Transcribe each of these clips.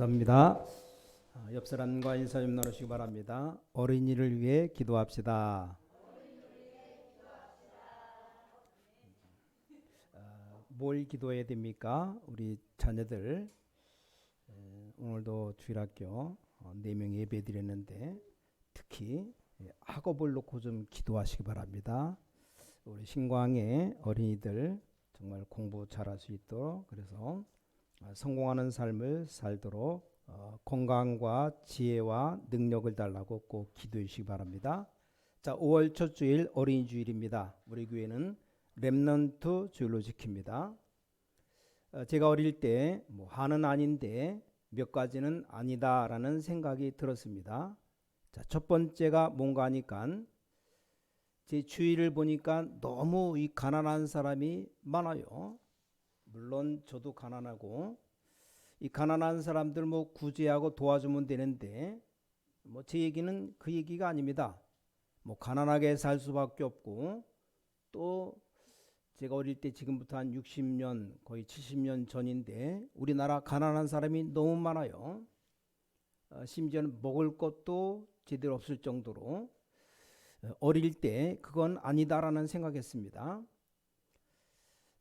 감사합니다. 아, 옆 사람과 인사 좀 나누시기 바랍니다. 어린이를 위해 기도합시다. 아, 뭘 기도해야 됩니까? 우리 자녀들 에, 오늘도 주일학교 어, 네명 예배 드렸는데 특히 예, 학업을 놓고 좀 기도하시기 바랍니다. 우리 신광의 어린이들 정말 공부 잘할 수 있도록 그래서 아, 성공하는 삶을 살도록 어, 건강과 지혜와 능력을 달라고 꼭 기도해 주시기 바랍니다. 자, 5월 첫 주일 어린이 주일입니다. 우리 교회는 렘넌트 주일로 지킵니다. 어, 제가 어릴 때뭐 하는 아닌데 몇 가지는 아니다라는 생각이 들었습니다. 자, 첫 번째가 뭔가 하니까 제 주위를 보니까 너무 이 가난한 사람이 많아요. 물론 저도 가난하고 이 가난한 사람들 뭐 구제하고 도와주면 되는데 뭐 제 얘기는 그 얘기가 아닙니다. 뭐 가난하게 살 수밖에 없고 또 제가 어릴 때 지금부터 한 60년 거의 70년 전인데 우리나라 가난한 사람이 너무 많아요. 어, 심지어는 먹을 것도 제대로 없을 정도로 어, 어릴 때 그건 아니다라는 생각했습니다.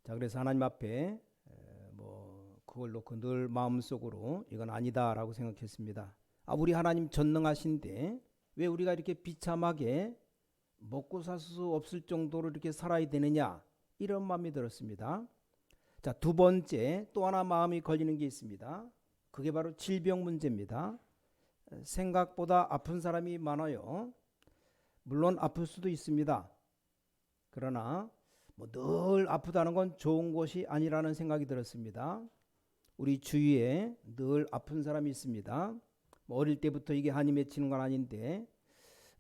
자 그래서 하나님 앞에 에, 뭐 그걸 놓고 늘 마음속으로 이건 아니다라고 생각했습니다. 아 우리 하나님 전능하신데 왜 우리가 이렇게 비참하게 먹고 살 수 없을 정도로 이렇게 살아야 되느냐 이런 마음이 들었습니다. 자 두 번째 또 하나 마음이 걸리는 게 있습니다. 그게 바로 질병 문제입니다. 에, 생각보다 아픈 사람이 많아요. 물론 아플 수도 있습니다. 그러나 뭐 늘 아프다는 건 좋은 것이 아니라는 생각이 들었습니다. 우리 주위에 늘 아픈 사람이 있습니다. 뭐 어릴 때부터 이게 한이 맺히는 건 아닌데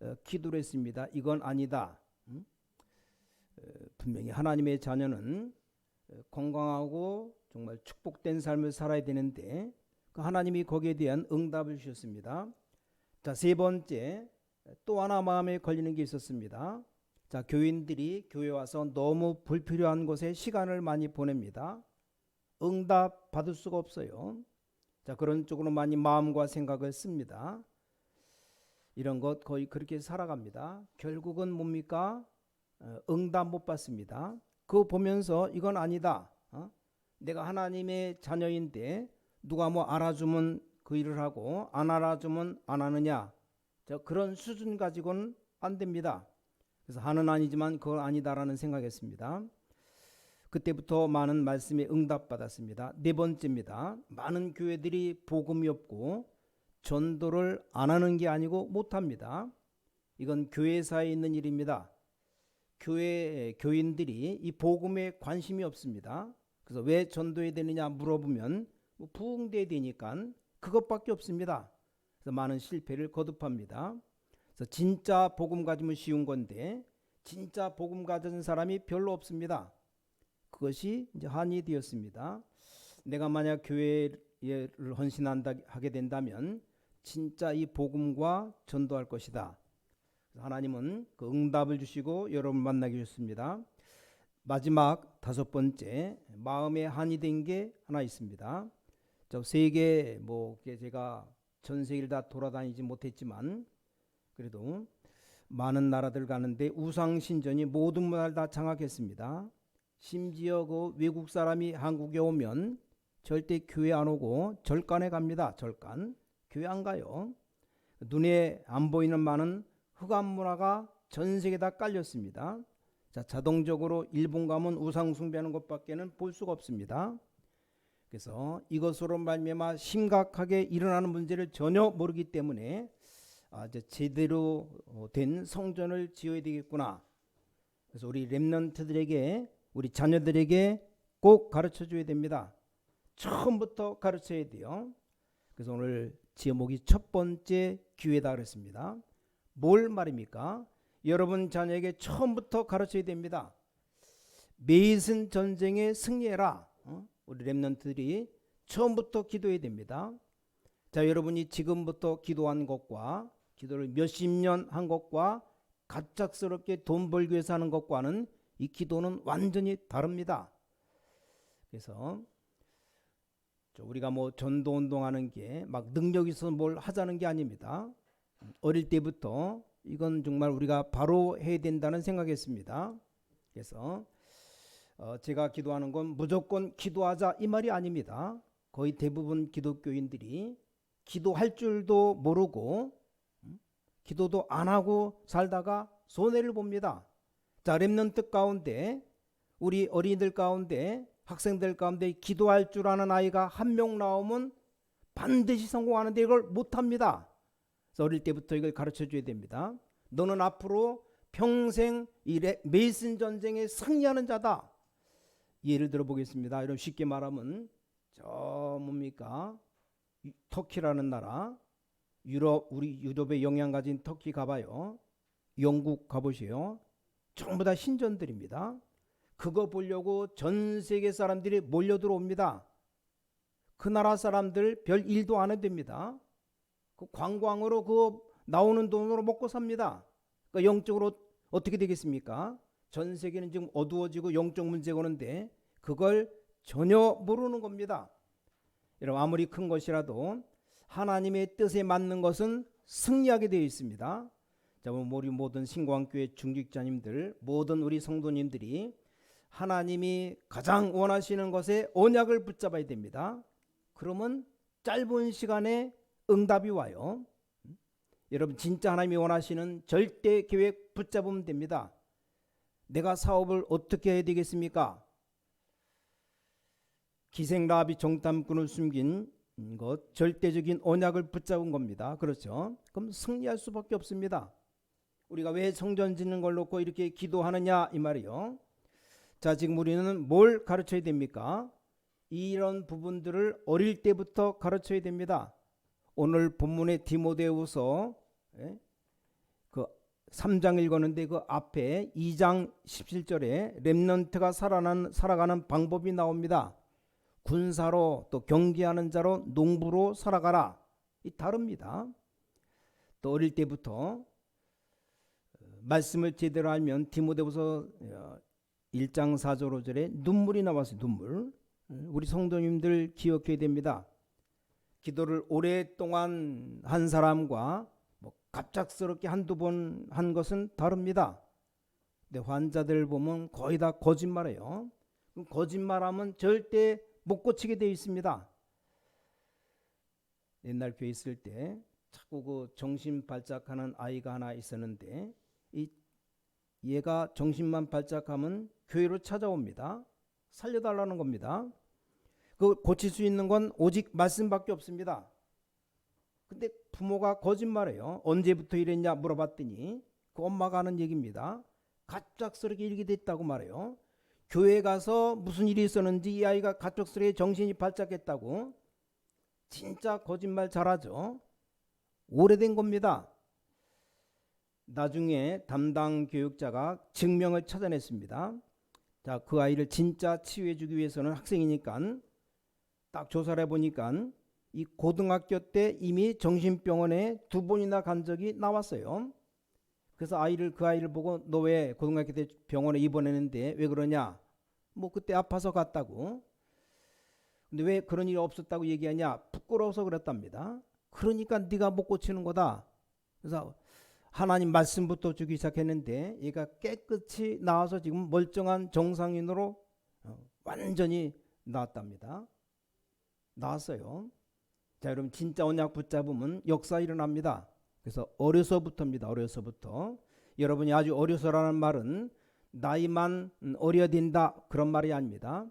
어, 기도를 했습니다. 이건 아니다. 음? 어, 분명히 하나님의 자녀는 어, 건강하고 정말 축복된 삶을 살아야 되는데 그 하나님이 거기에 대한 응답을 주셨습니다. 자, 세 번째 또 하나 마음에 걸리는 게 있었습니다. 자, 교인들이 교회 와서 너무 불필요한 곳에 시간을 많이 보냅니다. 응답 받을 수가 없어요. 자, 그런 쪽으로 많이 마음과 생각을 씁니다. 이런 것 거의 그렇게 살아갑니다. 결국은 뭡니까? 어, 응답 못 받습니다. 그거 보면서 이건 아니다. 어? 내가 하나님의 자녀인데 누가 뭐 알아주면 그 일을 하고 안 알아주면 안 하느냐. 저 그런 수준 가지고는 안 됩니다. 그래서 하는 아니지만 그건 아니다라는 생각했습니다. 그때부터 많은 말씀에 응답받았습니다. 네 번째입니다. 많은 교회들이 복음이 없고 전도를 안 하는 게 아니고 못 합니다. 이건 교회사에 있는 일입니다. 교회 교인들이 이 복음에 관심이 없습니다. 그래서 왜 전도해야 되느냐 물어보면 뭐 부흥돼야 되니까 그것밖에 없습니다. 그래서 많은 실패를 거듭합니다. 그래서 진짜 복음 가지면 쉬운 건데 진짜 복음 가진 사람이 별로 없습니다. 그것이 이제 한이 되었습니다. 내가 만약 교회를 헌신한다 하게 된다면 진짜 이 복음과 전도할 것이다. 하나님은 그 응답을 주시고 여러분 만나게 주셨습니다. 마지막 다섯 번째 마음에 한이 된 게 하나 있습니다. 저 세계 뭐 제가 전 세계를 다 돌아다니지 못했지만 그래도 많은 나라들 가는데 우상 신전이 모든 문화를 다 장악했습니다. 심지어 그 외국 사람이 한국에 오면 절대 교회 안 오고 절간에 갑니다. 절간. 교회 안 가요. 눈에 안 보이는 많은 흑암 문화가 전 세계 다 깔렸습니다. 자, 자동적으로 일본 가면 우상 숭배하는 것밖에는 볼 수가 없습니다. 그래서 이것으로 말미암아 심각하게 일어나는 문제를 전혀 모르기 때문에 아, 이제 제대로 어, 된 성전을 지어야 되겠구나. 그래서 우리 렘넌트들에게 우리 자녀들에게 꼭 가르쳐 줘야 됩니다. 처음부터 가르쳐야 돼요. 그래서 오늘 제목이 첫 번째 기회다 그랬습니다. 뭘 말입니까? 여러분 자녀에게 처음부터 가르쳐야 됩니다. 메이슨 전쟁에 승리해라. 어? 우리 렘넌트들이 처음부터 기도해야 됩니다. 자, 여러분이 지금부터 기도한 것과 기도를 몇십 년 한 것과 갑작스럽게 돈 벌기 위해서 하는 것과는 이 기도는 완전히 다릅니다. 그래서 저 우리가 뭐 전도 운동하는 게 막 능력 있어서 뭘 하자는 게 아닙니다. 어릴 때부터 이건 정말 우리가 바로 해야 된다는 생각했습니다. 그래서 어 제가 기도하는 건 무조건 기도하자 이 말이 아닙니다. 거의 대부분 기독교인들이 기도할 줄도 모르고 음, 기도도 안 하고 살다가 손해를 봅니다. 자, 렘넌트 가운데 우리 어린이들 가운데 학생들 가운데 기도할 줄 아는 아이가 한 명 나오면 반드시 성공하는데 이걸 못 합니다. 그래서 어릴 때부터 이걸 가르쳐 줘야 됩니다. 너는 앞으로 평생 이 레- 메이슨 전쟁에 승리하는 자다. 예를 들어 보겠습니다. 이런 쉽게 말하면 저 뭡니까? 이- 터키라는 나라 유럽 우리 유럽에 영향 가진 터키 가봐요. 영국 가보세요. 전부 다 신전들입니다. 그거 보려고 전 세계 사람들이 몰려 들어옵니다. 그 나라 사람들 별 일도 안 해도 됩니다. 그 관광으로 그 나오는 돈으로 먹고 삽니다. 그러니까 영적으로 어떻게 되겠습니까? 전 세계는 지금 어두워지고 영적 문제가 오는데 그걸 전혀 모르는 겁니다. 여러분 아무리 큰 것이라도 하나님의 뜻에 맞는 것은 승리하게 되어 있습니다. 자, 뭐 우리 모든 신광교회 중직자님들, 모든 우리 성도님들이 하나님이 가장 원하시는 것에 언약을 붙잡아야 됩니다. 그러면 짧은 시간에 응답이 와요. 음? 여러분 진짜 하나님이 원하시는 절대 계획 붙잡으면 됩니다. 내가 사업을 어떻게 해야 되겠습니까? 기생라합이 정탐꾼을 숨긴 것 절대적인 언약을 붙잡은 겁니다. 그렇죠? 그럼 승리할 수밖에 없습니다. 우리가 왜 성전 짓는 걸 놓고 이렇게 기도하느냐 이 말이요. 자, 지금 우리는 뭘 가르쳐야 됩니까? 이런 부분들을 어릴 때부터 가르쳐야 됩니다. 오늘 본문의 디모데후서 예? 그 3장 읽었는데 그 앞에 2장 17절에 렘넌트가 살아난 살아가는 방법이 나옵니다. 군사로 또 경계하는 자로 농부로 살아가라. 이 다릅니다. 또 어릴 때부터 말씀을 제대로 알면 디모데후서 1장 4절 5절에 눈물이 나왔어요. 눈물. 우리 성도님들 기억해야 됩니다. 기도를 오랫동안 한 사람과 뭐 갑작스럽게 한두 번 한 것은 다릅니다. 근데 환자들 보면 거의 다 거짓말해요. 거짓말하면 절대 못 고치게 되어 있습니다. 옛날 교회 있을 때 자꾸 그 정신 발작하는 아이가 하나 있었는데 이 얘가 정신만 발작하면 교회로 찾아옵니다. 살려달라는 겁니다. 그 고칠 수 있는 건 오직 말씀밖에 없습니다. 근데 부모가 거짓말해요. 언제부터 이랬냐 물어봤더니 그 엄마가 하는 얘기입니다. 갑작스럽게 일게 됐다고 말해요. 교회 가서 무슨 일이 있었는지 이 아이가 갑작스럽게 정신이 발작했다고 진짜 거짓말 잘하죠. 오래된 겁니다. 나중에 담당 교육자가 증명을 찾아냈습니다. 자, 그 아이를 진짜 치유해 주기 위해서는 학생이니까 딱 조사를 해 보니까 이 고등학교 때 이미 정신병원에 두 번이나 간 적이 나왔어요. 그래서 아이를 그 아이를 보고 너 왜 고등학교 때 병원에 입원했는데 왜 그러냐? 뭐 그때 아파서 갔다고. 근데 왜 그런 일이 없었다고 얘기하냐? 부끄러워서 그랬답니다. 그러니까 네가 못 고치는 거다. 그래서 하나님 말씀부터 주기 시작했는데 얘가 깨끗이 나와서 지금 멀쩡한 정상인으로 어, 완전히 나왔답니다. 나왔어요. 자, 여러분 진짜 언약 붙잡으면 역사 일어납니다. 그래서 어려서부터입니다. 어려서부터. 여러분이 아주 어려서라는 말은 나이만 음, 어려야 된다 그런 말이 아닙니다.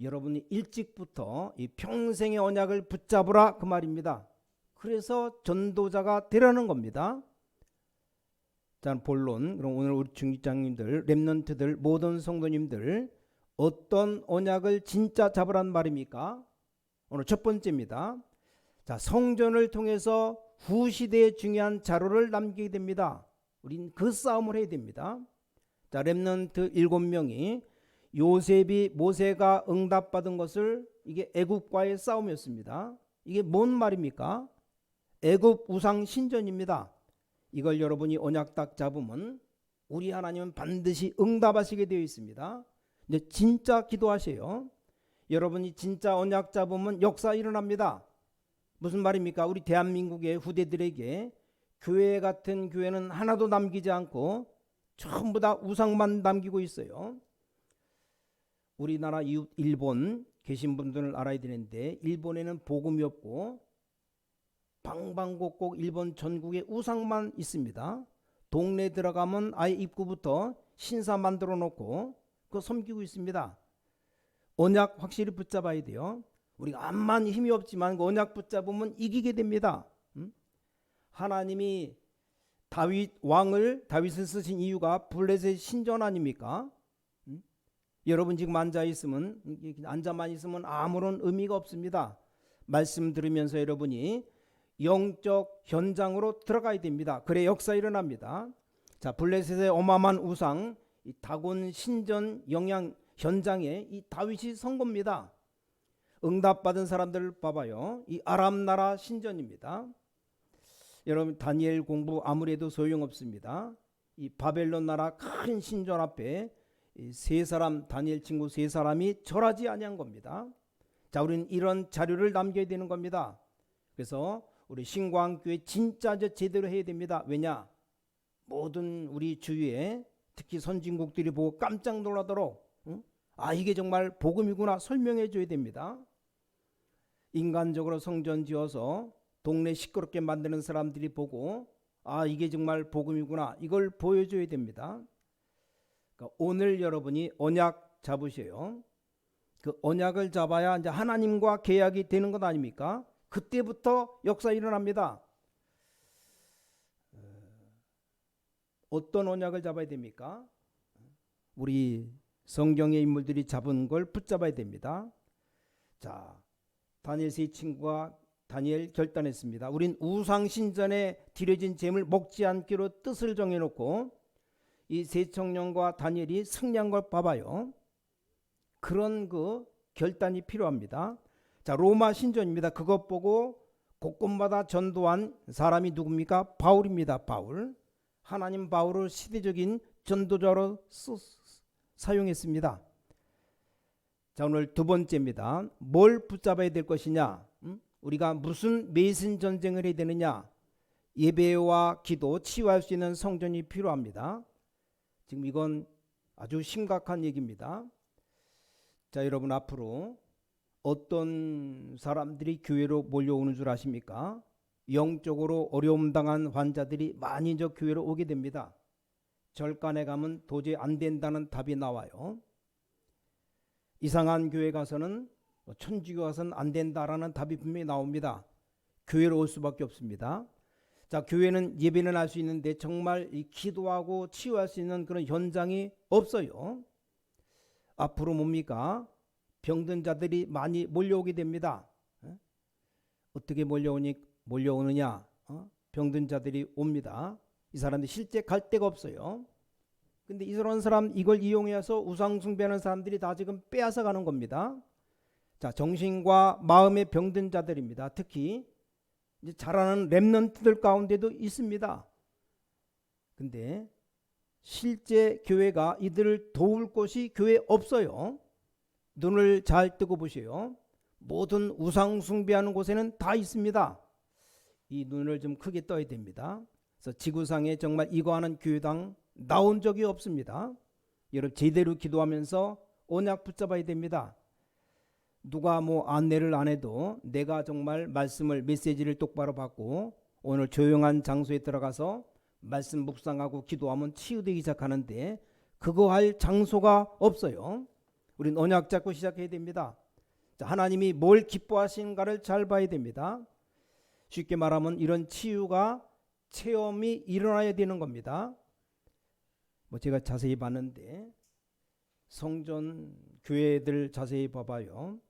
여러분이 일찍부터 이 평생의 언약을 붙잡으라 그 말입니다. 그래서 전도자가 되라는 겁니다. 자, 본론. 그럼 오늘 우리 중직장님들, 렘넌트들, 모든 성도님들 어떤 언약을 진짜 잡으란 말입니까? 오늘 첫 번째입니다. 자, 성전을 통해서 후시대에 중요한 자료를 남기게 됩니다. 우린 그 싸움을 해야 됩니다. 자, 렘넌트 일곱 명이 요셉이 모세가 응답받은 것을 이게 애굽과의 싸움이었습니다. 이게 뭔 말입니까? 애굽 우상 신전입니다. 이걸 여러분이 언약 딱 잡으면 우리 하나님은 반드시 응답하시게 되어 있습니다. 이제 진짜 기도하세요. 여러분이 진짜 언약 잡으면 역사 일어납니다. 무슨 말입니까? 우리 대한민국의 후대들에게 교회 같은 교회는 하나도 남기지 않고 전부 다 우상만 남기고 있어요. 우리나라 이웃 일본 계신 분들은 알아야 되는데 일본에는 복음이 없고 방방곡곡 일본 전국에 우상만 있습니다. 동네 들어가면 아예 입구부터 신사 만들어 놓고 그거 섬기고 있습니다. 언약 확실히 붙잡아야 돼요. 우리가 암만 힘이 없지만 그 언약 붙잡으면 이기게 됩니다. 음? 하나님이 다윗 왕을 다윗을 쓰신 이유가 블레셋 신전 아닙니까? 음? 여러분 지금 앉아 있으면 앉아만 있으면 아무런 의미가 없습니다. 말씀 들으면서 여러분이 영적 현장으로 들어가야 됩니다. 그래 역사 일어납니다. 자 블레셋의 어마어마한 우상 이 다곤 신전 영향 현장에 이 다윗이 선 겁니다. 응답받은 사람들 봐봐요. 이 아람 나라 신전입니다. 여러분 다니엘 공부 아무리 해도 소용없습니다. 이 바벨론 나라 큰 신전 앞에 이세 사람 다니엘 친구 세 사람이 절하지 아니한 겁니다. 자, 우리는 이런 자료를 남겨야 되는 겁니다. 그래서 우리 신광교회 진짜 저 제대로 해야 됩니다. 왜냐? 모든 우리 주위에 특히 선진국들이 보고 깜짝 놀라도록 응? 아 이게 정말 복음이구나 설명해 줘야 됩니다. 인간적으로 성전 지어서 동네 시끄럽게 만드는 사람들이 보고 아 이게 정말 복음이구나 이걸 보여줘야 됩니다. 그러니까 오늘 여러분이 언약 잡으세요. 그 언약을 잡아야 이제 하나님과 계약이 되는 것 아닙니까? 그때부터 역사 일어납니다. 어떤 언약을 잡아야 됩니까? 우리 성경의 인물들이 잡은 걸 붙잡아야 됩니다. 자, 다니엘 세 친구가 다니엘 결단했습니다. 우린 우상 신전에 드려진 재물 먹지 않기로 뜻을 정해놓고 이 세 청년과 다니엘이 승리한 걸 봐봐요. 그런 그 결단이 필요합니다. 자, 로마 신전입니다. 그것 보고 곳곳마다 전도한 사람이 누굽니까? 바울입니다. 바울. 하나님 바울을 시대적인 전도자로 쓰, 사용했습니다. 자, 오늘 두 번째입니다. 뭘 붙잡아야 될 것이냐? 음? 우리가 무슨 매신 전쟁을 해야 되느냐? 예배와 기도, 치유할 수 있는 성전이 필요합니다. 지금 이건 아주 심각한 얘기입니다. 자, 여러분 앞으로 어떤 사람들이 교회로 몰려오는 줄 아십니까? 영적으로 어려움 당한 환자들이 많이 저 교회로 오게 됩니다. 절간에 가면 도저히 안 된다는 답이 나와요. 이상한 교회 가서는 뭐 천주교 가서는 안 된다라는 답이 분명히 나옵니다. 교회로 올 수밖에 없습니다. 자, 교회는 예배는 할 수 있는데 정말 이 기도하고 치유할 수 있는 그런 현장이 없어요. 앞으로 뭡니까? 병든 자들이 많이 몰려오게 됩니다. 어? 어떻게 몰려오니 몰려오느냐? 어? 병든 자들이 옵니다. 이 사람들이 실제 갈 데가 없어요. 근데 이런 사람 이걸 이용해서 우상 숭배하는 사람들이 다 지금 빼앗아 가는 겁니다. 자, 정신과 마음의 병든 자들입니다. 특히 이제 자라는 렘넌트들 가운데도 있습니다. 근데 실제 교회가 이들을 도울 곳이 교회 없어요. 눈을 잘 뜨고 보세요. 모든 우상 숭배하는 곳에는 다 있습니다. 이 눈을 좀 크게 떠야 됩니다. 그래서 지구상에 정말 이거 하는 교회당 나온 적이 없습니다. 여러분 제대로 기도하면서 언약 붙잡아야 됩니다. 누가 뭐 안내를 안 해도 내가 정말 말씀을 메시지를 똑바로 받고 오늘 조용한 장소에 들어가서 말씀 묵상하고 기도하면 치유되기 시작하는데 그거 할 장소가 없어요. 우린 언약 잡고 시작해야 됩니다. 자, 하나님이 뭘 기뻐하시는가를 잘 봐야 됩니다. 쉽게 말하면 이런 치유가 체험이 일어나야 되는 겁니다. 뭐 제가 자세히 봤는데 성전 교회들 자세히 봐봐요.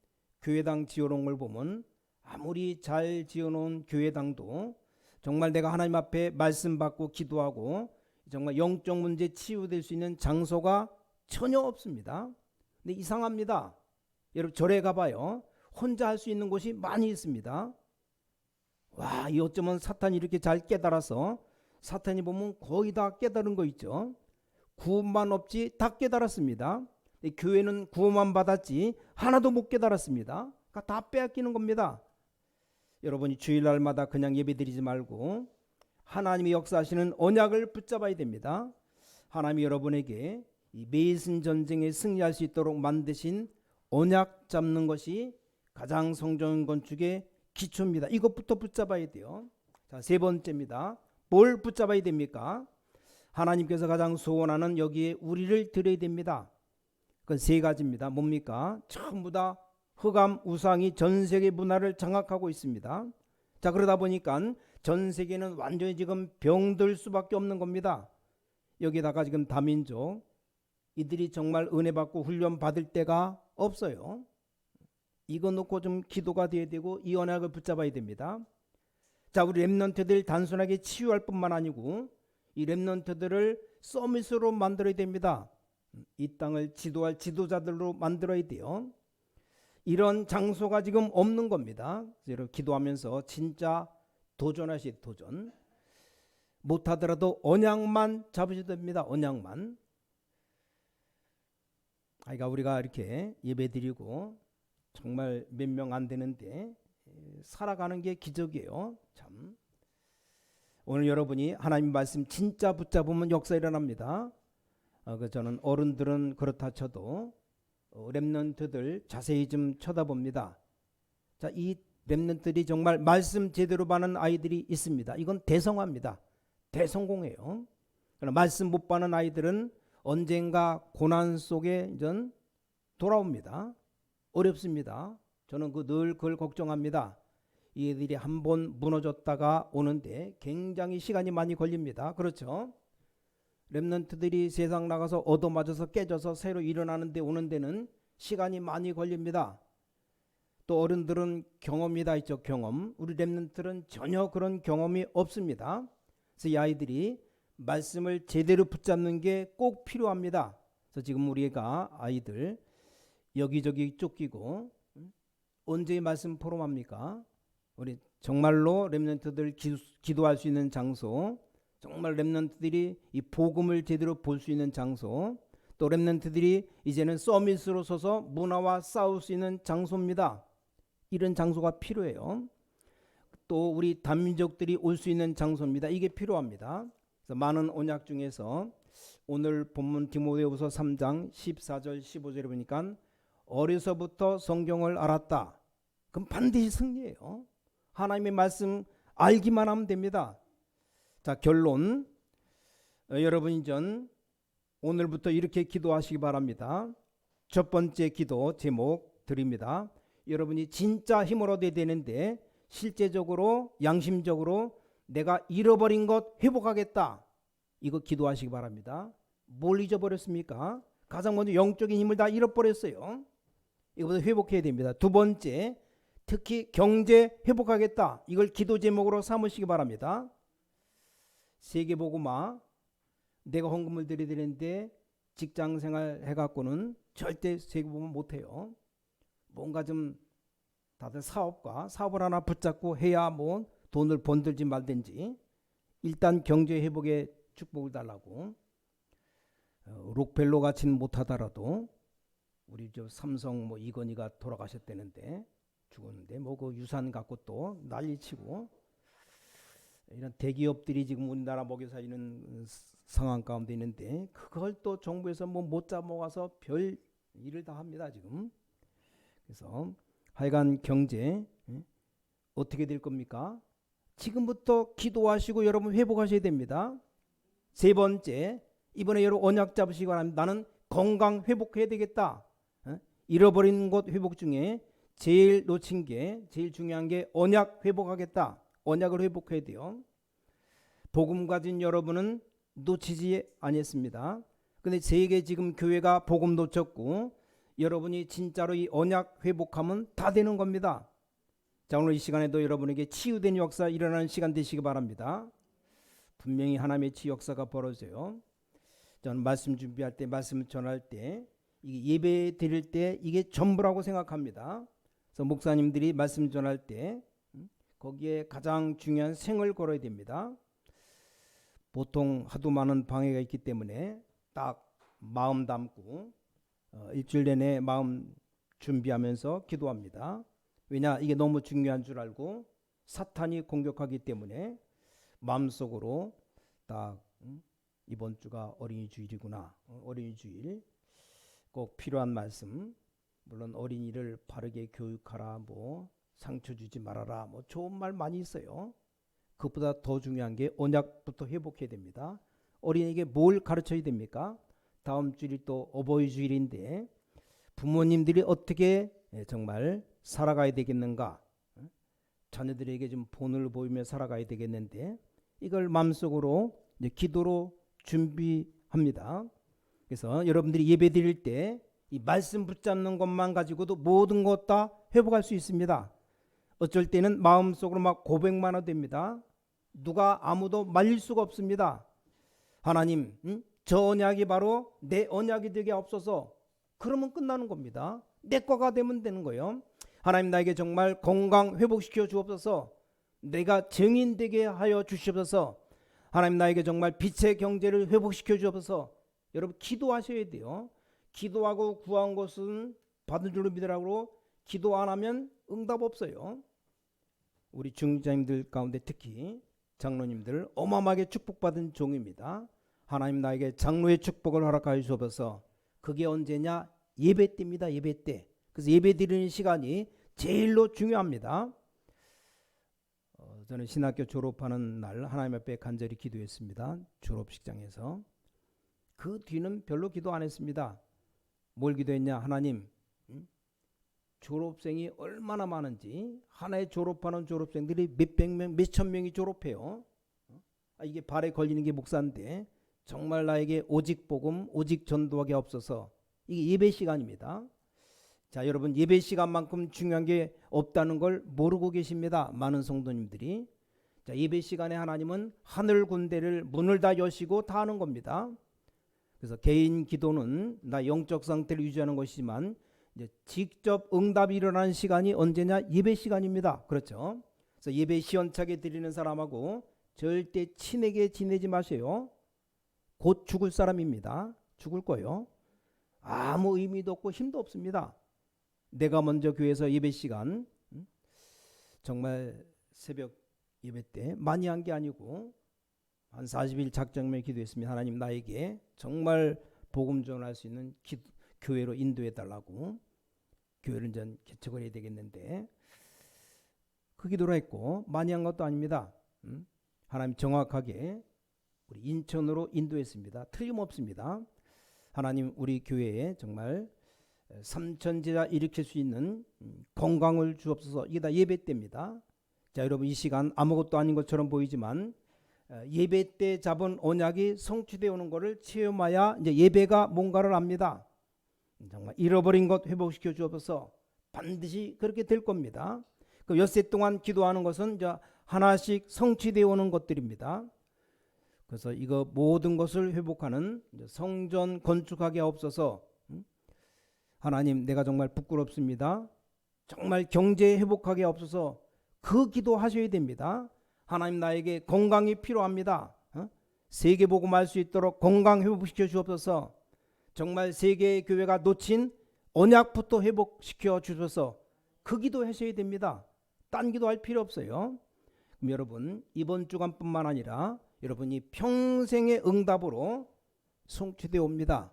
교회당 지어놓은 걸 보면 아무리 잘 지어놓은 교회당도 정말 내가 하나님 앞에 말씀 받고 기도하고 정말 영적 문제 치유될 수 있는 장소가 전혀 없습니다. 근데 이상합니다. 여러분 절에 가봐요. 혼자 할 수 있는 곳이 많이 있습니다. 와, 이 어쩌면 사탄이 이렇게 잘 깨달아서 사탄이 보면 거의 다 깨달은 거 있죠. 구원만 없지 다 깨달았습니다. 이 교회는 구원만 받았지 하나도 못 깨달았습니다. 그러니까 다 빼앗기는 겁니다. 여러분이 주일날마다 그냥 예배드리지 말고 하나님이 역사하시는 언약을 붙잡아야 됩니다. 하나님이 여러분에게 이 메이슨 전쟁에 승리할 수 있도록 만드신 언약 잡는 것이 가장 성전 건축의 기초입니다. 이것부터 붙잡아야 돼요. 자, 세 번째입니다. 뭘 붙잡아야 됩니까? 하나님께서 가장 소원하는 여기에 우리를 드려야 됩니다. 그건 세 가지입니다. 뭡니까? 전부 다 흑암 우상이 전 세계 문화를 장악하고 있습니다. 자, 그러다 보니까 전 세계는 완전히 지금 병들 수밖에 없는 겁니다. 여기다가 지금 다민족 이들이 정말 은혜 받고 훈련 받을 때가 없어요. 이거 놓고 좀 기도가 돼야 되고 이 언약을 붙잡아야 됩니다. 자, 우리 랩런트들 단순하게 치유할 뿐만 아니고 이 랩런트들을 서밋으로 만들어야 됩니다. 이 땅을 지도할 지도자들로 만들어야 돼요. 이런 장소가 지금 없는 겁니다. 여러분 기도하면서 진짜 도전하시 도전. 못하더라도 언약만 잡으셔야 됩니다. 언약만. 아이가 우리가 이렇게 예배드리고 정말 몇 명 안 되는데 에, 살아가는 게 기적이에요. 참. 오늘 여러분이 하나님 말씀 진짜 붙잡으면 역사 일어납니다. 어, 그 저는 어른들은 그렇다 쳐도 어, 렘넌트들 자세히 좀 쳐다봅니다. 자, 이 렘넌트들이 정말 말씀 제대로 받는 아이들이 있습니다. 이건 대성화입니다. 대성공이에요. 그러나 말씀 못 받는 아이들은 언젠가 고난 속에 전 돌아옵니다. 어렵습니다. 저는 그 늘 그걸 걱정합니다. 이 애들이 한 번 무너졌다가 오는데 굉장히 시간이 많이 걸립니다. 그렇죠? 렘넌트들이 세상 나가서 얻어맞아서 깨져서 새로 일어나는데 오는 데는 시간이 많이 걸립니다. 또 어른들은 경험이 다 있죠. 경험. 우리 렘넌트들은 전혀 그런 경험이 없습니다. 그래서 이 아이들이 말씀을 제대로 붙잡는 게 꼭 필요합니다. 그래서 지금 우리가 아이들 여기저기 쫓기고 음? 언제 말씀 포럼합니까? 우리 정말로 렘넌트들 기도할 수 있는 장소, 정말 렘넌트들이 이 복음을 제대로 볼 수 있는 장소, 또 렘넌트들이 이제는 서밋으로 서서 문화와 싸울 수 있는 장소입니다. 이런 장소가 필요해요. 또 우리 단민족들이 올 수 있는 장소입니다. 이게 필요합니다. 그래서 많은 언약 중에서 오늘 본문 디모데후서 3장 14절 15절에 보니까 어려서부터 성경을 알았다. 그럼 반드시 승리해요. 하나님의 말씀 알기만 하면 됩니다. 자, 결론. 어, 여러분 전 오늘부터 이렇게 기도하시기 바랍니다. 첫 번째 기도 제목 드립니다. 여러분이 진짜 힘을 얻어야 되는데 실제적으로 양심적으로 내가 잃어버린 것 회복하겠다. 이거 기도하시기 바랍니다. 뭘 잊어버렸습니까? 가장 먼저 영적인 힘을 다 잃어버렸어요. 이거부터 회복해야 됩니다. 두 번째, 특히 경제 회복하겠다. 이걸 기도 제목으로 삼으시기 바랍니다. 세계보고마 내가 헌금을 드려야 되는데 직장 생활 해갖고는 절대 세계보고마 못해요. 뭔가 좀 다들 사업과 사업을 하나 붙잡고 해야 뭐 돈을 번들지 말든지 일단 경제 회복에 축복을 달라고 어, 록펠로 같이는 못하더라도 우리 저 삼성 뭐 이건희가 돌아가셨다는데 죽었는데 뭐 그 유산 갖고 또 난리치고 이런 대기업들이 지금 우리나라 먹여 살리는 상황 가운데 있는데 그걸 또 정부에서 뭐 못 잡아가서 별 일을 다 합니다 지금 그래서 하여간 경제 예? 어떻게 될 겁니까? 지금부터 기도하시고 여러분 회복하셔야 됩니다. 세 번째 이번에 여러분 언약 잡으시기 바랍니다. 나는 건강 회복해야 되겠다. 어? 잃어버린 것 회복 중에 제일 놓친 게 제일 중요한 게 언약 회복하겠다. 언약을 회복해야 돼요. 복음 가진 여러분은 놓치지 아니했습니다. 근데 세계 지금 교회가 복음 놓쳤고 여러분이 진짜로 이 언약 회복하면 다 되는 겁니다. 자 오늘 이 시간에도 여러분에게 치유된 역사 일어나는 시간 되시기 바랍니다. 분명히 하나님의 치유 역사가 벌어져요. 저는 말씀 준비할 때 말씀 전할 때 예배 드릴 때 이게 전부라고 생각합니다. 그래서 목사님들이 말씀 전할 때 음, 거기에 가장 중요한 생을 걸어야 됩니다. 보통 하도 많은 방해가 있기 때문에 딱 마음 담고 어, 일주일 내내 마음 준비하면서 기도합니다. 왜냐 이게 너무 중요한 줄 알고 사탄이 공격하기 때문에 마음속으로 딱 음, 이번 주가 어린이 주일이구나. 어, 어린이 주일 꼭 필요한 말씀. 물론 어린이를 바르게 교육하라 뭐 상처 주지 말아라 뭐 좋은 말 많이 있어요. 그것보다 더 중요한 게 언약부터 회복해야 됩니다. 어린이에게 뭘 가르쳐야 됩니까? 다음 주일이 또 어버이 주일인데 부모님들이 어떻게 예, 정말 살아가야 되겠는가? 어? 자녀들에게 좀 본을 보이며 살아가야 되겠는데 이걸 마음속으로 기도로 준비합니다. 그래서 여러분들이 예배 드릴 때 이 말씀 붙잡는 것만 가지고도 모든 것 다 회복할 수 있습니다. 어쩔 때는 마음속으로 막 고백만 해도 됩니다. 누가 아무도 말릴 수가 없습니다. 하나님, 음? 저 언약이 바로 내 언약이 되게 없어서 그러면 끝나는 겁니다. 내 거가 되면 되는 거예요. 하나님 나에게 정말 건강 회복시켜 주옵소서. 내가 증인 되게 하여 주시옵소서. 하나님 나에게 정말 빛의 경제를 회복시켜 주옵소서. 여러분 기도하셔야 돼요. 기도하고 구한 것은 받은 줄로 믿으라고 기도 안 하면 응답 없어요. 우리 중자님들 가운데 특히 장로님들 어마어마하게 축복받은 종입니다. 하나님 나에게 장로의 축복을 허락하여 주옵소서. 그게 언제냐? 예배 때입니다. 예배 때. 그래서 예배 드리는 시간이 제일로 중요합니다. 어, 저는 신학교 졸업하는 날 하나님 앞에 간절히 기도했습니다. 졸업식장에서. 그 뒤는 별로 기도 안 했습니다. 뭘 기도했냐? 하나님, 음? 졸업생이 얼마나 많은지 하나에 졸업하는 졸업생들이 몇백 명, 몇천 명이 졸업해요. 어? 아, 이게 발에 걸리는 게 목사인데 정말 나에게 오직 복음, 오직 전도하게 없어서 이게 예배 시간입니다. 자, 여러분 예배 시간만큼 중요한 게 없다는 걸 모르고 계십니다. 많은 성도님들이. 자, 예배 시간에 하나님은 하늘 군대를 문을 다 여시고 다 하는 겁니다. 그래서 개인 기도는 나 영적 상태를 유지하는 것이지만 이제 직접 응답이 일어나는 시간이 언제냐? 예배 시간입니다. 그렇죠? 그래서 예배 시원차게 드리는 사람하고 절대 친하게 지내지 마세요. 곧 죽을 사람입니다. 죽을 거요. 아무 의미도 없고 힘도 없습니다. 내가 먼저 교회에서 예배 시간 음? 정말 새벽 예배 때 많이 한 게 아니고 한 40일 작정매 기도했습니다. 하나님 나에게 정말 복음 전할 수 있는 기, 교회로 인도해 달라고 교회를 전 개척을 해야 되겠는데 그 기도를 했고 많이 한 것도 아닙니다. 음? 하나님 정확하게 우리 인천으로 인도했습니다. 틀림없습니다. 하나님 우리 교회에 정말 삼천제자 일으킬 수 있는 음, 건강을 주옵소서. 이게 다 예배 때입니다. 자 여러분 이 시간 아무것도 아닌 것처럼 보이지만 어, 예배 때 잡은 언약이 성취되어 오는 것을 체험하여 이제 예배가 뭔가를 압니다. 정말 잃어버린 것 회복시켜 주옵소서. 반드시 그렇게 될 겁니다. 그 엿새 동안 기도하는 것은 이제 하나씩 성취되어 오는 것들입니다. 그래서 이거 모든 것을 회복하는 성전 건축하게 없어서 음? 하나님 내가 정말 부끄럽습니다. 정말 경제 회복하게 없어서 그 기도하셔야 됩니다. 하나님 나에게 건강이 필요합니다. 어? 세계 말수 있도록 건강 회복시켜 주옵소서. 정말 세계 교회가 놓친 언약부터 회복시켜 주셔서 그 기도 하셔야 됩니다. 딴 기도 할 필요 없어요. 그럼 여러분 이번 주간뿐만 아니라 여러분이 평생의 응답으로 성취되어 옵니다.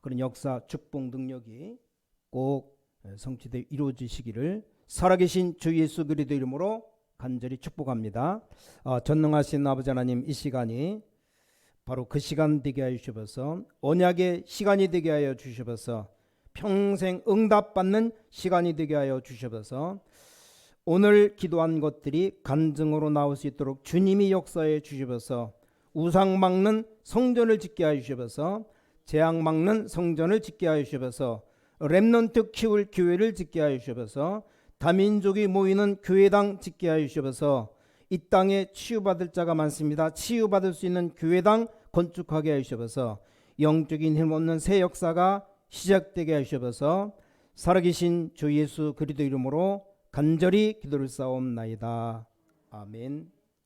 그런 역사 축복 능력이 꼭 성취되어 이루어지시기를 살아계신 주 예수 그리스도 이름으로 간절히 축복합니다. 어, 전능하신 아버지 하나님 이 시간이 바로 그 시간 되게 하여 주셔서. 언약의 시간이 되게 하여 주셔서. 평생 응답받는 시간이 되게 하여 주셔서. 오늘 기도한 것들이 간증으로 나올 수 있도록 주님이 역사해 주셔서. 우상 막는 성전을 짓게 하여 주셔서. 재앙 막는 성전을 짓게 하여 주셔서. 렘넌트 키울 교회를 짓게 하여 주셔서. 다민족이 모이는 교회당 짓게 하여 주셔서 이 땅에 치유받을 자가 많습니다. 치유받을 수 있는 교회당 건축하게 주셔서 영적인 힘 없는 새 역사가 시작되게 주셔서 살아계신 주 예수 그리스도 이름으로 간절히 기도를 쌓옵나이다. 아멘.